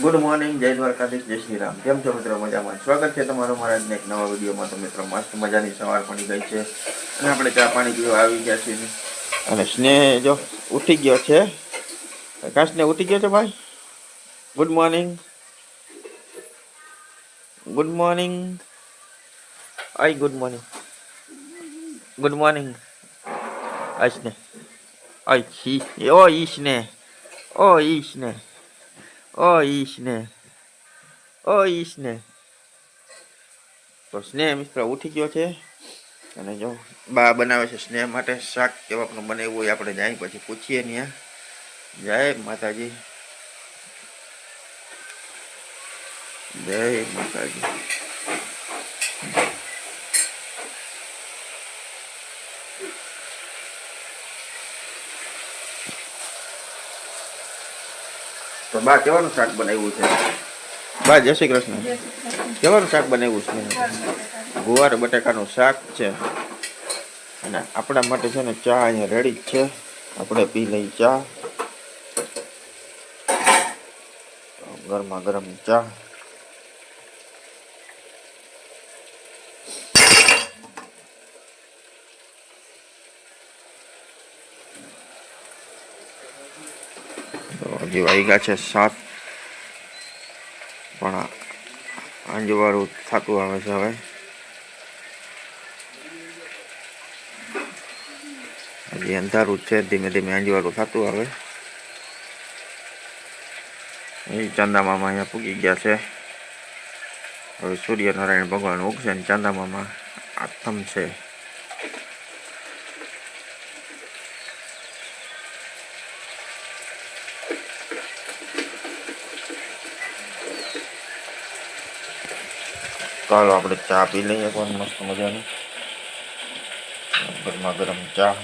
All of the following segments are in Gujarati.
ગુડ મોર્નિંગ જય દ્વારકાધીશ જય શ્રી રામ કેમ છો મિત્રો મજામાં? સ્વાગત છે તમારું મારા એક નવા વિડીયોમાં. તો મિત્રો, મસ્ત મજાની સવાર પડી ગઈ છે અને આપણે ચા પાણી પીવા આવી ગયા છીએ. અને સ્નેહ જો ઉઠી ગયો છે. કા સ્નેહ ઉઠી ગયો છે ભાઈ? ગુડ મોર્નિંગ ગુડ મોર્નિંગ આઈ ગુડ મોર્નિંગ ગુડ મોર્નિંગ આઈ સ્નેહ. આઈ છી. ઓ, ઈ સ્નેહ. ઓ, ઈ ઓ ઈશને ઓ ઈશને તો સ્નેહ મિત્ર ઉઠી ગયો છે? અને જો, બા બનાવે છે સ્નેહ માટે શાક કેવા પણ બનાવ્યું હોય, આપણે જાય પછી પૂછીએ ત્યાં જય માતાજી. જય માતાજી. તો બા, કેવાનું શાક બનાવ્યું છે? બા, જય શ્રી કૃષ્ણ. કેવાનું શાક બનાવ્યું છે? ગુવાર બટાકાનું શાક છે. અને આપણા માટે છે ને ચા અહીંયા રેડી જ છે. આપણે પી લઈ ચા. ગરમા ગરમ ચા. હજી વાગ્યા છે સાત. પણ અંજવાળું થતું આવે છે હવે. હજી અંધારું છે, ધીમે ધીમે અંજવાળું થતું આવે. એ ચાંદા મામા અહીંયા પૂગી ગયા છે. હવે સૂર્યનારાયણ ભગવાન ઉગશે ને ચાંદા મામા આથમ છે. ચાલો આપણે ચા પી લઈએ પણ મસ્ત મજાની. ગરમા ગરમ ચા.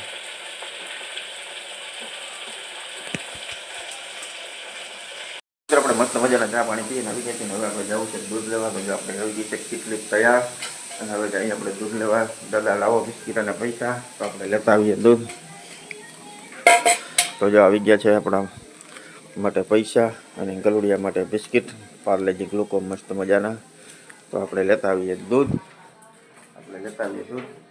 આપણે મસ્ત મજાના ચા પાણી પીએ આવી ગયા હવે આપણે જવું છે દૂધ લેવા, તો આપણે આવી ગઈ છે કેટલી તૈયાર. અને હવે જઈએ આપણે દૂધ લેવા, દાદા લાવો બિસ્કીટ અને પૈસા, તો આપણે લેતા આવીએ દૂધ. તો જો આવી ગયા છે આપણા માટે પૈસા અને ગલુડિયા માટે બિસ્કિટ. પાર્લેજી ગ્લુકો મસ્ત મજાના. તો આપણે લેતા આવીએ દૂધ. આપણે લેતા આવીએ દૂધ.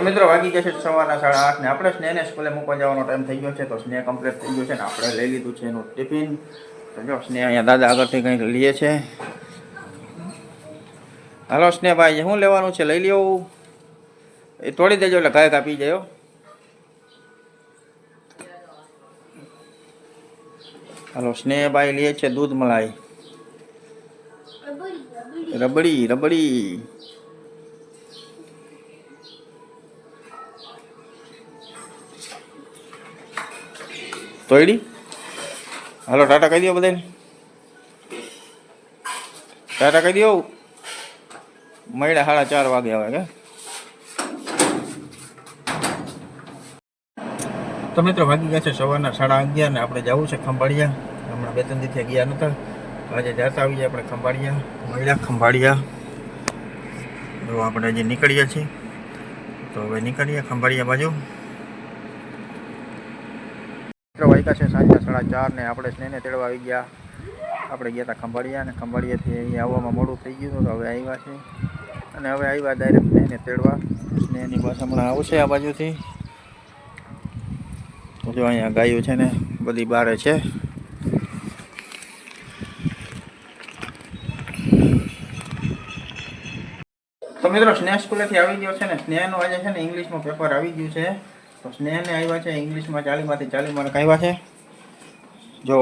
તો મિત્રો વાગી જશે છે સવારના સાડા આઠ ને આપણે સ્નેહને સ્કૂલે મૂકવા જવાનો ટાઈમ થઈ ગયો છે તો સ્નેહ કમ્પ્લીટ થઈ ગયો છે ને આપણે લઈ લીધું છે એનું ટિફિન તો જો સ્નેહ અહીંયા દાદા આગળથી કંઈક લઈએ છે. હાલો સ્નેહભાઈ શું લેવાનું છે લઈ લ્યો. એ તોડી દેજો એટલે ગાય કાપી જાય. હાલો સ્નેહભાઈ લે છે દૂધ મલાઈ. રબડી રબડી. તોયડી? હાલો, ટાટા કહી દો બધાને. ટાટા કહી દો મળ્યા સાડા ચાર વાગે આવે કે તો મિત્રો ભાગી ગયા છે સવારના સાડા અગિયાર ને આપણે જવું છે ખંભાળિયા. હમણાં બે ત્રણ દિવસે ગયા નતા આજે જતા આવી જાય આપણે ખંભાળિયા. મળ્યા ખંભાળિયા. તો આપણે હજી નીકળ્યા છીએ. તો હવે નીકળીએ ખંભાળિયા બાજુ. વાગ્યા છે સાંજના સાડા ચાર ને આપણે સ્નેહને તેડવા આવી ગયા. આપણે ગયા હતા ખંભાળિયા ને ખંભાળિયાથી અહીંયા આવવામાં મોડું થઈ ગયું તો હવે આવ્યા છે અને હવે આવ્યા ડાયરેક્ટ સ્નેહને તેડવા. સ્નેહની બસ હમણાં આવશે આ બાજુથી. જો અહીંયા ગાયો છે ને, બધી બારે છે. તો મિત્રો, સ્નેહ સ્કૂલેથી આવી ગયો છે ને. સ્નેહનું આજે છે ને ઇંગ્લિશમાં પેપર આવી ગયું છે. તો સ્નેહને આવ્યા છે ઇંગ્લિશમાં ચાલીમાંથી ચાલી માર્ક આવ્યા છે. જો.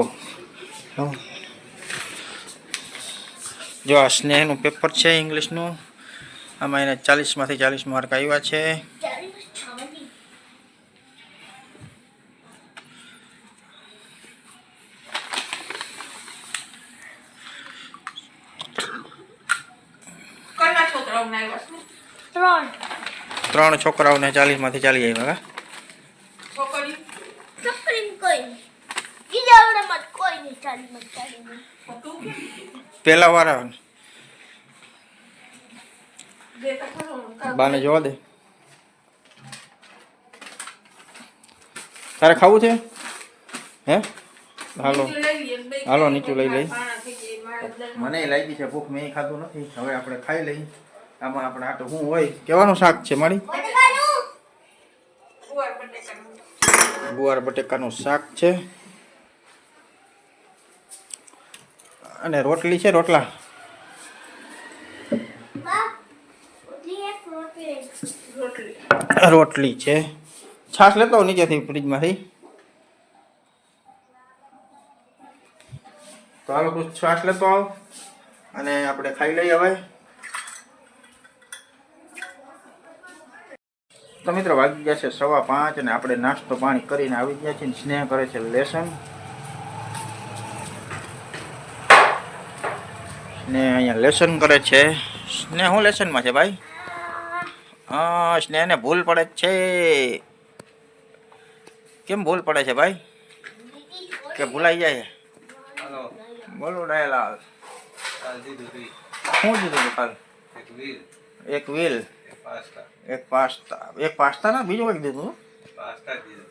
જો. જો આ સ્નેહનું પેપર છે ઇંગ્લિશનું આમાં એને ચાલીસમાંથી ચાલીસ માર્ક આવ્યા છે. કના છોકરાઓને આવ્યા છે? ત્રણ. ત્રણ છોકરાઓને ચાલીસમાંથી ચાલી આવ્યા કા છોકરી છોકરી કોઈ નહીં બીજા આવડામાં કોઈ નહીં ચાલી માં ચાલી માં તું કેમ? પહેલા વાર તો. બાને જોવા દે. તારે ખાવું છે? હે? હાલો. હાલો, નીચું લઈ લઈ. મને લાગી છે ભૂખ મેં ખાધું નથી. હવે આપણે ખાઈ લઈ આમાં આપણે આટો શું હોય? કેવાનું શાક છે મારી? બટાકાનું. ગુવાર બટેકાનું શાક છે. અને રોટલી છે, રોટલા. રોટલી છે. છાશ લેતો નીચેથી ફ્રીજમાંથી. તો હાલો, તું છાશ લેતો આવ અને આપણે ખાઈ લઈએ હવે. તો મિત્રો, વાગી ગયા છે સવા પાંચ અને આપણે નાસ્તો પાણી કરીને આવી ગયા છીએ સ્નેહ કરે છે લેસન. સ્નેહ અહીંયા લેસન કરે છે. સ્નેહ શું લેસનમાં છે ભાઈ? હા સ્નેહને ભૂલ પડે છે. કેમ ભૂલ પડે છે ભાઈ? કે ભૂલાઈ જાય? બોલો ડાયલાલ. શું દીધું કાલ? એક વ્હીલ એક પાસ્તા. એક પાસ્તા. ના બીજું કંઈક દીધું પાસ્તા દીધો.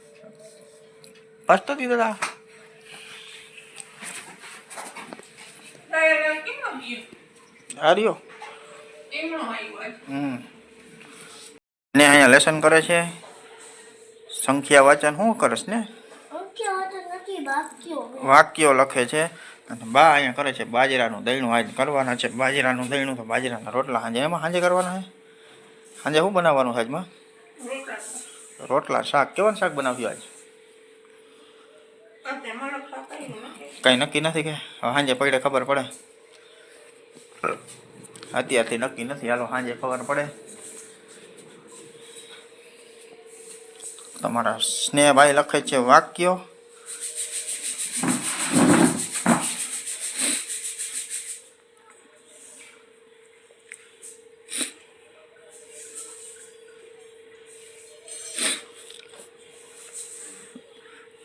પાસ્તા દીધા આજ. હમ. ને અહીંયા લેસન કરે છે? સંખ્યા વાંચન શું કરસ ને? વાક્યો. લખે છે. અને બા અહીંયા કરે છે બાજરાનું દહીણું આજ કરવાના છે. બાજરાનું દહીણું તો બાજરાના રોટલા સાંજે. એમાં સાંજે કરવાના છે? સાંજે શું બનાવવાનું છે આજમાં? રોટલા. રોટલા શાક. કેવાનું શાક બનાવ્યું આજ આ તેમાં લખા કર્યું નથી. કંઈ નક્કી નથી કે હવે સાંજે પડે ખબર પડે. અત્યારથી નક્કી નથી, હાલો સાંજે ખબર પડે. તમારા સ્નેહભાઈ લખે છે વાક્યો.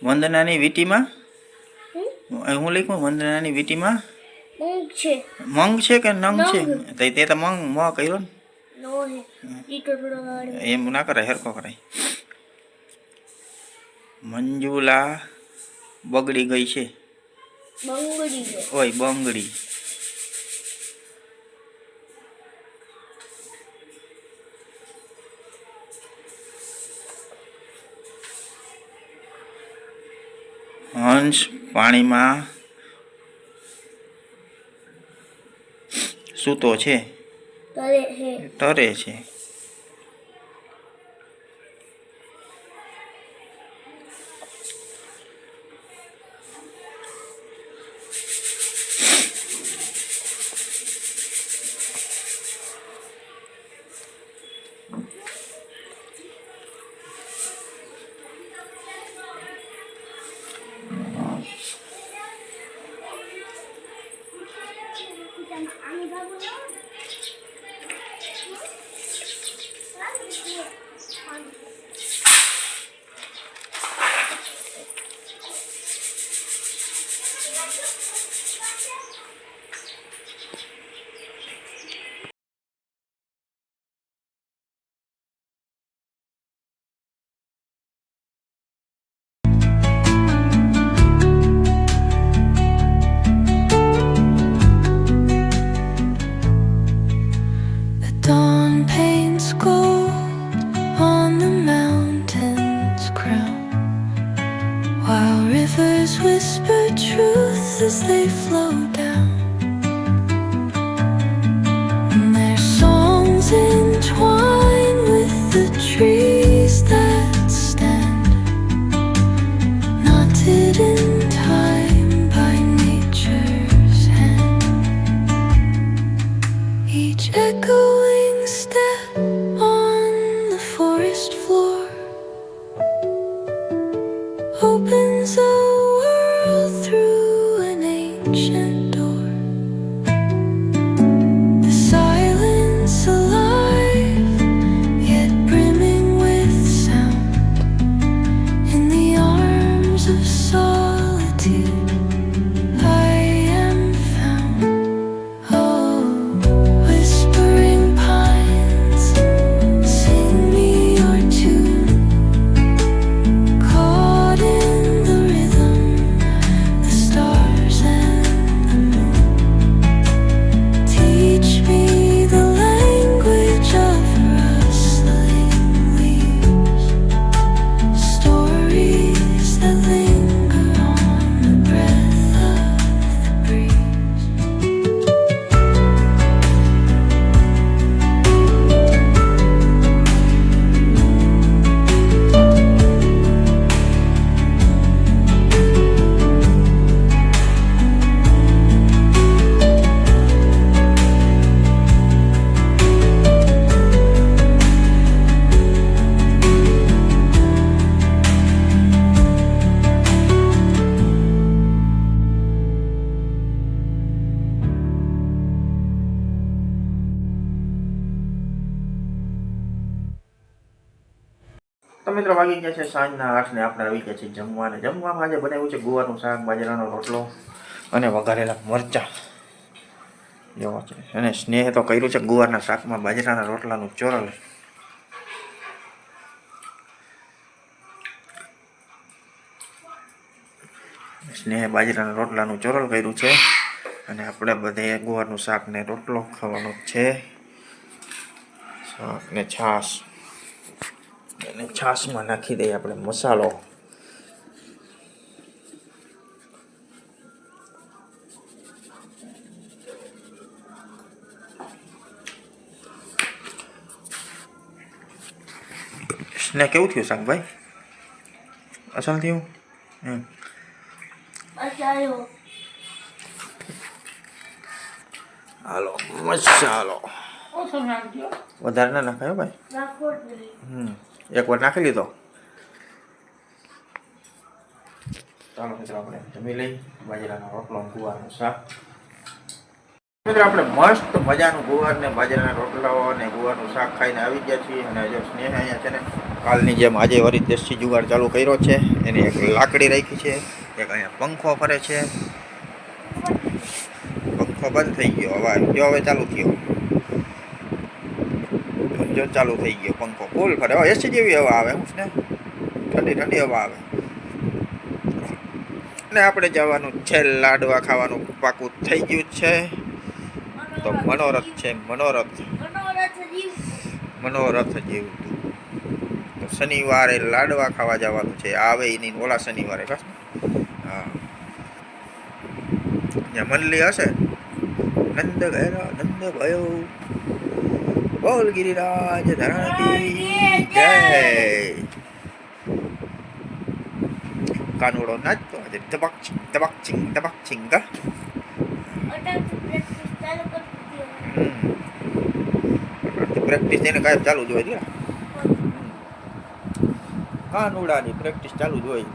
વંદનાની વીટીમાં હું લખું વંદનાની વીટીમાં? મંગ છે. મંગ છે કે નંગ છે? તે તો મંગ મ કર્યો ને? એમ ના કરાય હરખો કરાય. મંજુલા બગડી ગઈ છે. ઓય બંગડી. હંસ પાણીમાં સૂતો છે? તરે છે. વાગી ગયા છે, સાંજના આઠ ને આપણે આવી ગયા છે જમવાને. જમવામાં આજે બનાવ્યું છે ગુવારનું શાક, બાજરાનો રોટલો અને વઘારેલા મરચાં. જેવો છે. અને સ્નેહ તો કર્યું છે ગુવારના શાકમાં બાજરાના રોટલાનું ચોરલ. સ્નેહ બાજરાના રોટલાનું ચોરલ કર્યું છે અને આપણે બધે ગુવારનું શાક ને રોટલો ખાવાનો છે. શાક ને છાશ. અને છાશમાં નાખી દઈએ આપણે મસાલો. ને કેવું થયું શાકભાઈ? અસલ થયું? હમ. હાલો મસાલો. વધારે ના નાખાયો ભાઈ. હમ. એકવાર નાખી લીધો ચાલો મિત્રો આપણે જમી લઈ બાજરાનો રોટલો ગુવારનું શાક મિત્રો આપણે મસ્ત મજાનું ગુવાર ને બાજરાના રોટલાઓ અને ગુવારનું શાક ખાઈને આવી ગયા છીએ અને હજુ સ્નેહ અહીંયા છે ને કાલની જેમ આજે વળી દેશી જુગાડ ચાલુ કર્યો છે એની એક લાકડી રાખી છે એક અહીંયા પંખો ફરે છે પંખો બંધ થઈ ગયો હવે જો હવે ચાલુ થયો જો ચાલુ થઈ ગયો પંખો. ફૂલ ફરે હવે એસી જેવી હવા આવે. હું ને ઠંડી ઠંડી હવા આવે. ને આપણે જવાનું છે લાડવા ખાવાનું. પાકું થઈ ગયું છે. તો મનોરથ છે. મનોરથ. મનોરથ જેવું. તો શનિવારે લાડવા ખાવા જવાનું છે. આવે એની ઓલા શનિવારે બસ ત્યાં મનલી હશે. નંદ ઘેરો નંદ ભયો બોલ ગિરિરાજ ધરણાતી જય. કાનુડો નાચતો આજે ધબક ધબક છીંગ ધબક છીંગ પ્રેક્ટિસ એને કાંઈ ચાલુ જ હોય કાનુડાની પ્રેક્ટિસ ચાલુ જ હોય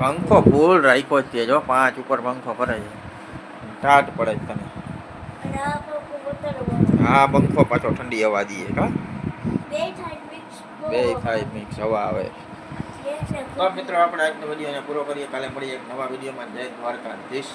પંખો. ફૂલ રાખ્યો છે જો પાંચ ઉપર પંખો ભરે છે. ટાટ પડે છે તને. હા પંખો પાછો ઠંડી હવા દઈએ કા? બે થાય મિક્સ હવા આવે. તો મિત્રો આપણે આજનો વીડિયો અહીંયા પૂરો કરીએ. કાલે મળીએ એક નવા વિડીયોમાં. જય દ્વારકાધીશ.